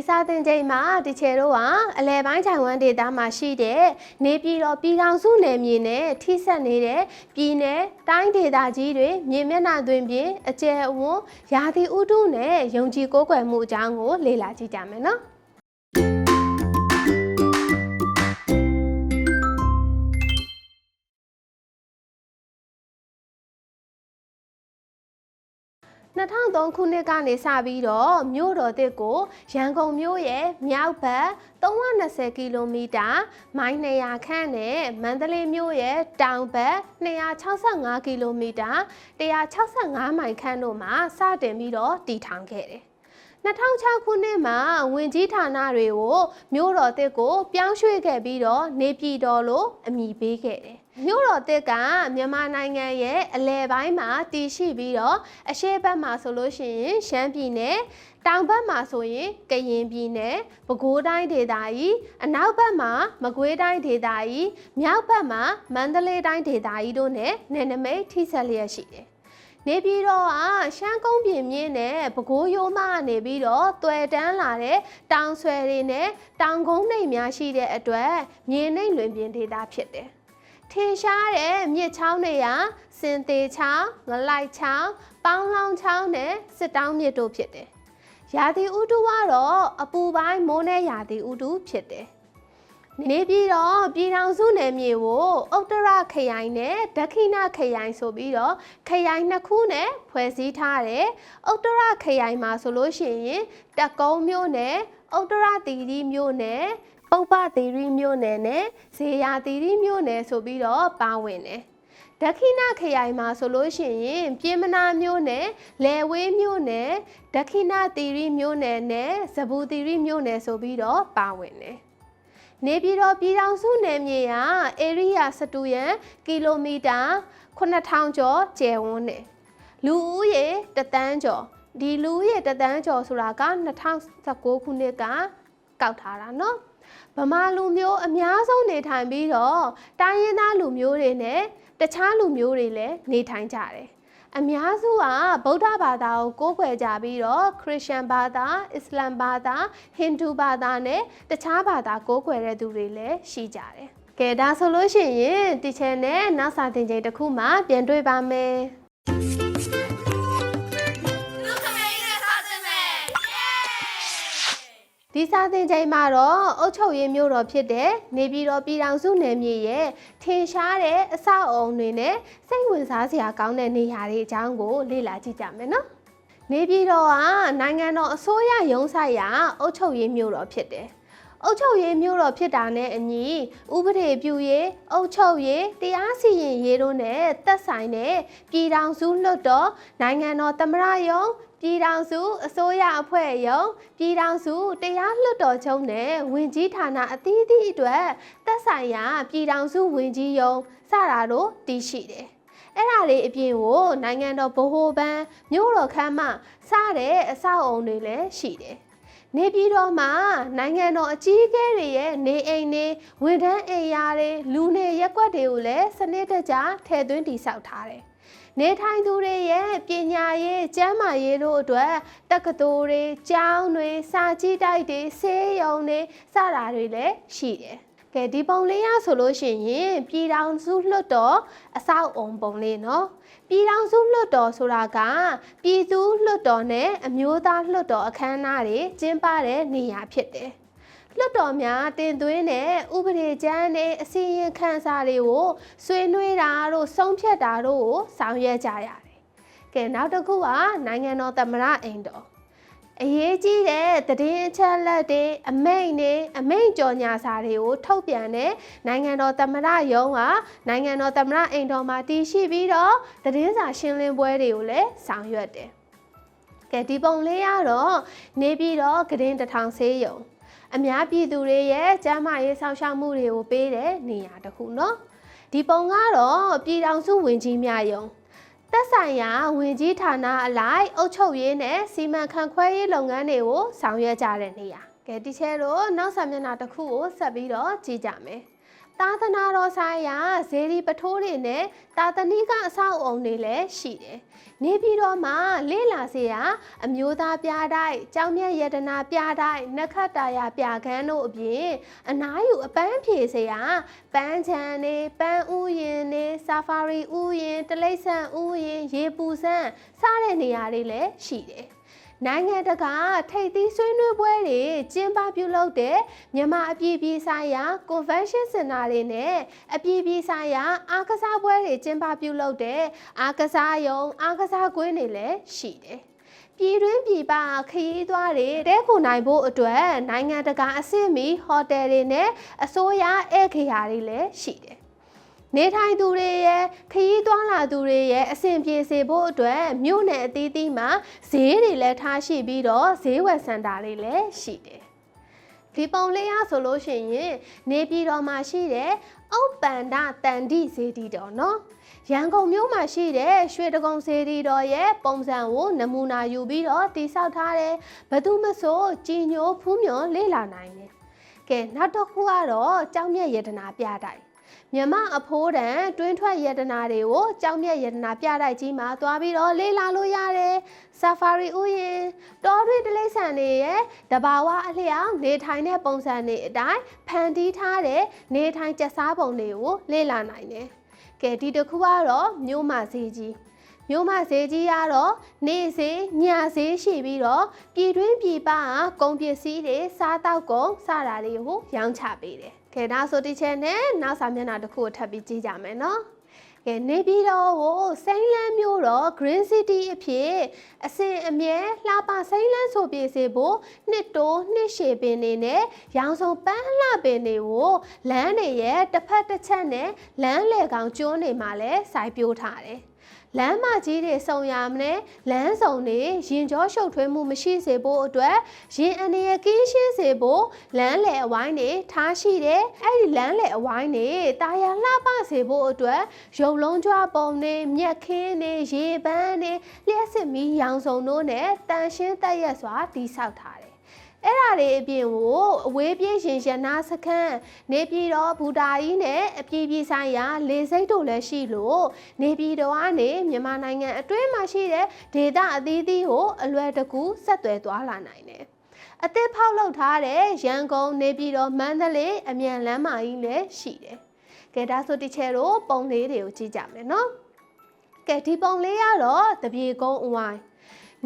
ဒီစာသင်ချိန်မှာဒီချေတို့ကအလဲပိုင်းခြံဝမ်းဒေသမှာရှိတဲ့နေပြည်တော်ပြည်ထောင်စုနယ်မြေနဲ့ထိစပ်နေတဲ့ပြည်နယ်တိုင်းဒေသကြီးတွေမြေမျက်နှာသွင်းပြင်အကျယ်အဝန်းရာသီဥတုနဲ့ယုံကြည်ကိုးကွယ်မှုအကြောင်းကိုလေ့လာကြည့်ကြမယ်နော် 2003ခုနှစ်ကနေစပြီးတော့မြို့တော်တစ်ကိုရန်ကုန်မြို့ရဲ့မြောက်ဘက်320ကီလိုမီတာမိုင်200ခန့်နဲ့မန္တလေးမြို့ရဲ့တောင်ဘက်265ကီလိုမီတာ165မိုင်ခန့်တို့မှာစတင်ပြီးတော့တည်ထောင်ခဲ့တယ်။2006ခုနှစ်မှာဝင်ကြီးဌာနတွေကိုမြို့တော်တစ်ကိုပြောင်းရွှေ့ခဲ့ပြီးတော့နေပြည်တော်လို့အမည်ပေးခဲ့တယ်။ မြို့တော်တစ်ကမြန်မာနိုင်ငံရဲ့အလဲပိုင်းမှာတည်ရှိပြီးတော့အရှေ့ဘက်မှာဆိုလို့ရှိရင်ရှမ်းပြည်နယ်တောင်ဘက်မှာဆိုရင်ကရင်ပြည်နယ်ပဲခူးတိုင်းဒေသကြီးအနောက်ဘက်မှာမကွေးတိုင်းဒေသကြီးမြောက်ဘက်မှာမန္တလေးတိုင်းဒေသကြီးတို့နဲ့နယ်နိမိတ်ထိစပ်လျက်ရှိတယ်။နေပြည်တော်ကရှမ်းကုန်းပြင်မြင့်နဲ့ပဲခူးရိုးမကနေပြီးတော့တွယ်တန်းလာတဲ့တောင်ဆွဲတွေနဲ့တောင်ကုန်းနှိမ်များရှိတဲ့အတွက်မြေနှိမ်လွင်ပြင်ဒေသဖြစ်တယ်။ ထင်ရှားတဲ့မြစ်ချောင်းတွေကစင်သေးချောင်းငလိုက်ချောင်းပေါင်းလောင်းချောင်းနဲ့စစ်တောင်းမြစ်တို့ဖြစ်တယ်။ရာသီဥတုကတော့အပူပိုင်းမိုးနဲ့ရာသီဥတုဖြစ်တယ်။နေပြည်တော်ပြည်ထောင်စုနယ်မြေကိုဥတ္တရခရိုင်နဲ့ဒက္ခိဏခရိုင်ဆိုပြီးတော့ခရိုင်နှစ်ခုနဲ့ဖွဲ့စည်းထားတယ်။ဥတ္တရခရိုင်မှာဆိုလို့ရှိရင်တက်ကုန်းမြို့နယ်ဥတ္တရတီရီမြို့နယ် ပုပ္ပသီရိမြို့နယ်နဲ့ဇေယသီရိမြို့နယ်ဆိုပြီးတော့ပါဝင်တယ်ဒက္ခိဏခရိုင်မှာဆိုလို့ရှိရင်ပြင်မနာမြို့နယ်လယ်ဝေးမြို့နယ်ဒက္ခိဏသီရိမြို့နယ်နဲ့ဇဘူသီရိမြို့နယ်ဆိုပြီးတော့ပါဝင်တယ်။နေပြည်တော်ပြည်ထောင်စုနယ်မြေဟာဧရိယာစတူရန်ကီလိုမီတာ9000ကျော်ကျယ်ဝန်းတယ်။လူဦးရေတသန်းကျော်ဒီလူဦးရေတသန်းကျော်ဆိုတာက2019ခုနှစ်ကကောက်ထားတာနော်။ ဗမာလူမျိုးအများဆုံးနေထိုင်ပြီးတော့တိုင်းရင်းသားလူမျိုးတွေနဲ့တခြားလူမျိုးတွေလည်းနေထိုင်ကြတယ်။အများစုကဗုဒ္ဓဘာသာကိုကိုးကွယ်ကြပြီးတော့ခရစ်ယာန်ဘာသာအစ္စလာမ်ဘာသာဟိန္ဒူဘာသာနဲ့တခြားဘာသာကိုးကွယ်တဲ့သူတွေလည်းရှိကြတယ်။ကဲဒါဆိုလို့ရှိရင်ဒီချန်နဲ့နောက်စာသင်ချိန်တစ်ခုမှပြန်တွေ့ပါမယ်။ ဒီစာသင်ချိန်မှာတော့အုတ်ချုပ်ရင်းမြို့တော်ဖြစ်တဲ့နေပြည်တော်ပြည်ထောင်စုနယ်မြေရဲ့ထင်ရှားတဲ့အဆောက်အုံတွေနဲ့စိတ်ဝင်စားစရာကောင်းတဲ့နေရာတွေအကြောင်းကိုလေ့လာကြည့်ကြမယ်နော်။နေပြည်တော်ကနိုင်ငံတော်အစိုးရရုံးဆိုင်ရာအုတ်ချုပ်ရင်းမြို့တော်ဖြစ်တယ်။ အုတ်ချုပ်ရေးမြို့တော်ဖြစ်တာနဲ့အညီဥပဒေပြုရေးအုတ်ချုပ်ရေးတရားစီရင်ရေးတို့နဲ့သက်ဆိုင်တဲ့ပြည်ထောင်စုလွှတ်တော်နိုင်ငံတော်သမ္မတရုံးပြည်ထောင်စုအစိုးရအဖွဲ့ရုံးပြည်ထောင်စုတရားလွှတ်တော်ချုပ်နဲ့ဝင်ကြီးဌာနအသီးသီးအတွက်သက်ဆိုင်ရာပြည်ထောင်စုဝင်ကြီးရုံးစတာတို့တည်ရှိတယ်။အဲ့ဒါလေးအပြင်ကိုနိုင်ငံတော်ဗဟိုဘဏ်မြို့တော်ခမ်းမစတဲ့အဆောက်အုံတွေလည်းရှိတယ်။ နေပြည်တော်မှာနိုင်ငံတော်အကြီးအကဲတွေရဲ့နေအိမ်တွေဝန်ထမ်းအိမ်ယာတွေလူနေရက်ကွက်တွေကိုလည်းစနစ်တကျထည့်သွင်းတည်ဆောက်ထားတယ်။နေထိုင်သူတွေရဲ့ပညာရေးကျန်းမာရေးတို့အတွက်တက္ကသိုလ်တွေကျောင်းတွေစာကြည့်တိုက်တွေဆေးရုံတွေစတာတွေလည်းရှိတယ်။ ကဲဒီပုံလေးရဆိုလို့ရှိရင်ပြည်ထောင်စုလွှတ်တော်အဆောက်အုံပုံလေးနော်ပြည်ထောင်စုလွှတ်တော်ဆိုတာကပြည်သူလွှတ်တော်နဲ့အမျိုးသားလွှတ်တော်အခမ်းအနားတွေကျင်းပတဲ့နေရာဖြစ်တယ်လွှတ်တော်များတင်သွင်းတဲ့ဥပဒေကြမ်းနဲ့အစီရင်ခံစာတွေကိုဆွေးနွေးတာတို့ဆုံးဖြတ်တာတို့ကိုဆောင်ရွက်ကြရတယ်။ကဲနောက်တစ်ခုကနိုင်ငံတော်သမ္မတအိမ်တော် အရေးကြီးတဲ့သတင်းအချက်အလက်တွေအမိန့်တွေအမိန့်ကြော်ညာစာတွေကိုထုတ်ပြန်တဲ့နိုင်ငံတော်သမ္မတရုံးကနိုင်ငံတော်သမ္မတအိမ်တော်မှာတည်ရှိပြီးတော့သတင်းစာရှင်းလင်းပွဲတွေကိုလည်းဆောင်ရွက်တယ်။ကဲဒီပုံလေးကတော့နေပြီးတော့ကရင်တထောင်ဆေးရုံအများပြည်သူတွေရဲ့ကျန်းမာရေးဆောင်ရှောက်မှုတွေကိုပေးတဲ့နေရာတစ်ခုနော်။ဒီပုံကတော့ပြည်ထောင်စုဝန်ကြီးများယုံ သက်ဆိုင်ရာဝင်ကြီးဌာနအလိုက်အုပ်ချုပ်ရေးနဲ့စီမံခန့်ခွဲရေးလုပ်ငန်းတွေကိုဆောင်ရွက်ကြတဲ့နေရာကဲဒီချဲတော့နောက်ဆက်မျက်နှာတစ်ခုကိုဆက်ပြီးတော့ကြည့်ကြမယ်ပ သာသနာတော်ဆိုင်ရာဇေဒီပထိုးတွေနဲ့သာသနိကအဆောက်အုံတွေလည်းရှိတယ်။နေပြည်တော်မှာလေ့လာစရာအမျိုးသားပြတိုက်၊ကျောင်းမြတ်ယတနာပြတိုက်၊နက္ခတ္တာယပြခန်းတို့အပြင် အနားယူအပန်းဖြေစရာပန်းချံနေပန်းဥယျင်နေဆာဖာရီဥယျင်တလိษံဥယျင်ရေပူစမ်းစတဲ့နေရာတွေလည်းရှိတယ်။ နိုင်ငံတကာထိပ်သီးဆွေးနွေးပွဲတွေကျင်းပပြုလုပ်တဲ့မြန်မာအပြည်ပြည်ဆိုင်ရာ Convention Center တွေနဲ့အပြည်ပြည်ဆိုင်ရာအားကစားပွဲတွေကျင်းပပြုလုပ်တဲ့အားကစားရုံအားကစားကွင်းတွေလည်းရှိတယ်။ပြည်တွင်းပြည်ပခရီးသွားတွေတဲခုနိုင်ဖို့အတွက်နိုင်ငံတကာအဆင့်မီဟိုတယ်တွေနဲ့အစိုးရဧည့်ခရာတွေလည်းရှိတယ်။ နေထိုင်သူတွေရဲ့ခရီးသွားလာသူတွေရဲ့အဆင်ပြေစေဖို့အတွက်မြို့နယ်အသီးသီးမှာဈေးတွေလည်းထားရှိပြီးတော့ဈေးဝယ်စင်တာတွေလည်းရှိတယ်။ဒီပုံလေးရဆိုလို့ရှိရင်နေပြည်တော်မှာရှိတဲ့ဥပ္ပန္ဒတန်တိဈေးတီတော်နော်။ရန်ကုန်မြို့မှာရှိတဲ့ရွှေတကုံဈေးတီတော်ရဲ့ပုံစံကိုနမူနာယူပြီးတော့တိစောက်ထားတယ်။ဘသူမဆိုကြည်ညိုဖူးမြော်လေ့လာနိုင်တယ်။ကဲနောက်တစ်ခုကတော့ကြောင်မြတ်ယတနာပြတိုက် မြမအဖိုးတန်တွင်းထွက်ယတနာတွေကိုကြောင်မြတ်ယတနာပြတိုက်ကြီးမှာသွားပြီးတော့လေ့လာလို့ရတယ်။ Safari ဥယျာဉ်တောတွင်းတိရစ္ဆာန်တွေရဲ့တဘာဝအလျောက်နေထိုင်တဲ့ပုံစံတွေအတိုင်းဖန်တီးထားတဲ့နေထိုင်ကျက်စားပုံတွေကိုလေ့လာနိုင်တယ်။ကဲဒီတစ်ခုကတော့မြို့မဈေးကြီးမြို့မဈေးကြီးကတော့နေဈေးညဈေးရှိပြီးတော့ပြည်တွင်းပြည်ပကကုန်ပစ္စည်းတွေစားတောက်ကုန်စတာတွေကိုရောင်းချပေးတယ်။ ခဲဒါဆိုဒီချက်နဲ့နောက်စာမျက်နှာတစ်ခုကိုထပ်ပြီးကြည့်ကြမယ်နော်။ကဲနေပြီးတော့ဟိုစိမ့်လန်းမျိုးတော့ Green City အဖြစ်အစဉ်အမြဲလှပစိမ့်လန်းဆိုပြေစေဖို့နှစ်တိုးနှစ်ရှည်ပင်နေနဲ့ရောင်စုံပန်းလှပင်တွေကိုလမ်းတွေရဲ့တစ်ဖက်တစ်ချက်နဲ့လမ်းလေကောင်ကျွန်းတွေမှာလည်းစိုက်ပျိုးထားတယ်။ လမ်းမကြီးတွေစုံရမနဲ့လမ်းစုံတွေရင်ကြောရှုပ်ထွေးမှုမရှိစေဖို့အတွက်ရင်အနေရကင်းရှင်းစေဖို့လမ်းလေအဝိုင်းတွေထားရှိတယ်အဲ့ဒီလမ်းလေအဝိုင်းတွေတာယာလှပစေဖို့အတွက်ရုပ်လုံးကြွပုံတွေမြက်ခင်းတွေရေပန်းတွေလျှက်စစ်မီးရောင်စုံတို့နဲ့တန်ရှင်းတက်ရက်စွာတိဆောက်ထားတယ် အဲ့ဓာတွေအပြင်ကိုအဝေးပြေးရင်ရနာစခန်းနေပြည်တော်ဘူတာကြီးနဲ့အပြည်ပြည်ဆိုင်ရာလေစိတ်တို့လည်းရှိလို့နေပြည်တော်ကနေမြန်မာနိုင်ငံအတွင်းမှာရှိတဲ့ဒေသအသီးသီးကိုအလွယ်တကူဆက်သွယ်သွားလာနိုင်တယ်။အသစ်ဖောက်လုပ်ထားတဲ့ရန်ကုန်နေပြည်တော်မန္တလေးအမြန်လမ်းမကြီးလည်းရှိတယ်။ကဲဒါဆိုဒီချဲတို့ပုံလေးတွေကိုကြည့်ကြမယ်နော်။ကဲဒီပုံလေးကတော့တပြေကုန်းအဝိုင်း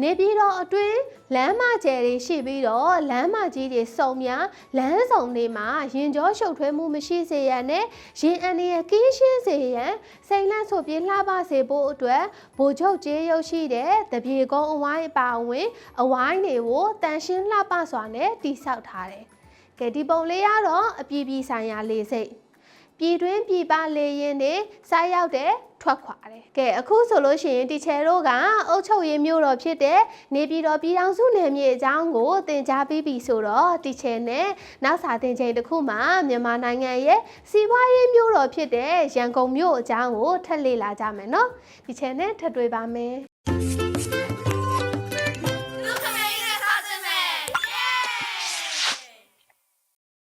နေပြည်တော်အတွင်းလမ်းမကျယ်တွေရှိပြီးတော့လမ်းမကြီးတွေစုံများလမ်းဆောင်တွေမှာရင်ကြောရှုပ်ထွေးမှုမရှိစေရန်နဲ့ရင်အန္တရာယ်ကင်းရှင်းစေရန်စိန်လန့်ဆိုပြေလှပစေဖို့အတွက်ဗိုလ်ချုပ်ကျေးရုပ်ရှိတဲ့တပြေကုန်းအဝိုင်းအပါအဝင်အဝိုင်းတွေကိုတန်ရှင်းလှပစွာနဲ့တိဆောက်ထားတယ်။ကဲဒီပုံလေးကတော့အပြည်ပြည်ဆိုင်ရာလေစိတ်ပြည်တွင်းပြည်ပလေရင်တွေစားရောက်တဲ့ ထွက်ခွာတယ်။ကဲအခုဆိုလို့ရှိရင်တီချယ်တို့ကအုတ်ချုပ်ရင်းမျိုးတော်ဖြစ်တဲ့နေပြည်တော်ပြည်ထောင်စုနယ်မြေအကြောင်းကိုသင်ကြားပြီးပြီဆိုတော့တီချယ်နဲ့နောက်စာသင်ချိန်တစ်ခုမှာမြန်မာနိုင်ငံရဲ့စီးပွားရေးမျိုးတော်ဖြစ်တဲ့ရန်ကုန်မြို့အကြောင်းကိုထပ်လေ့လာကြမယ်နော်။တီချယ်နဲ့ထပ်တွေ့ပါမယ်။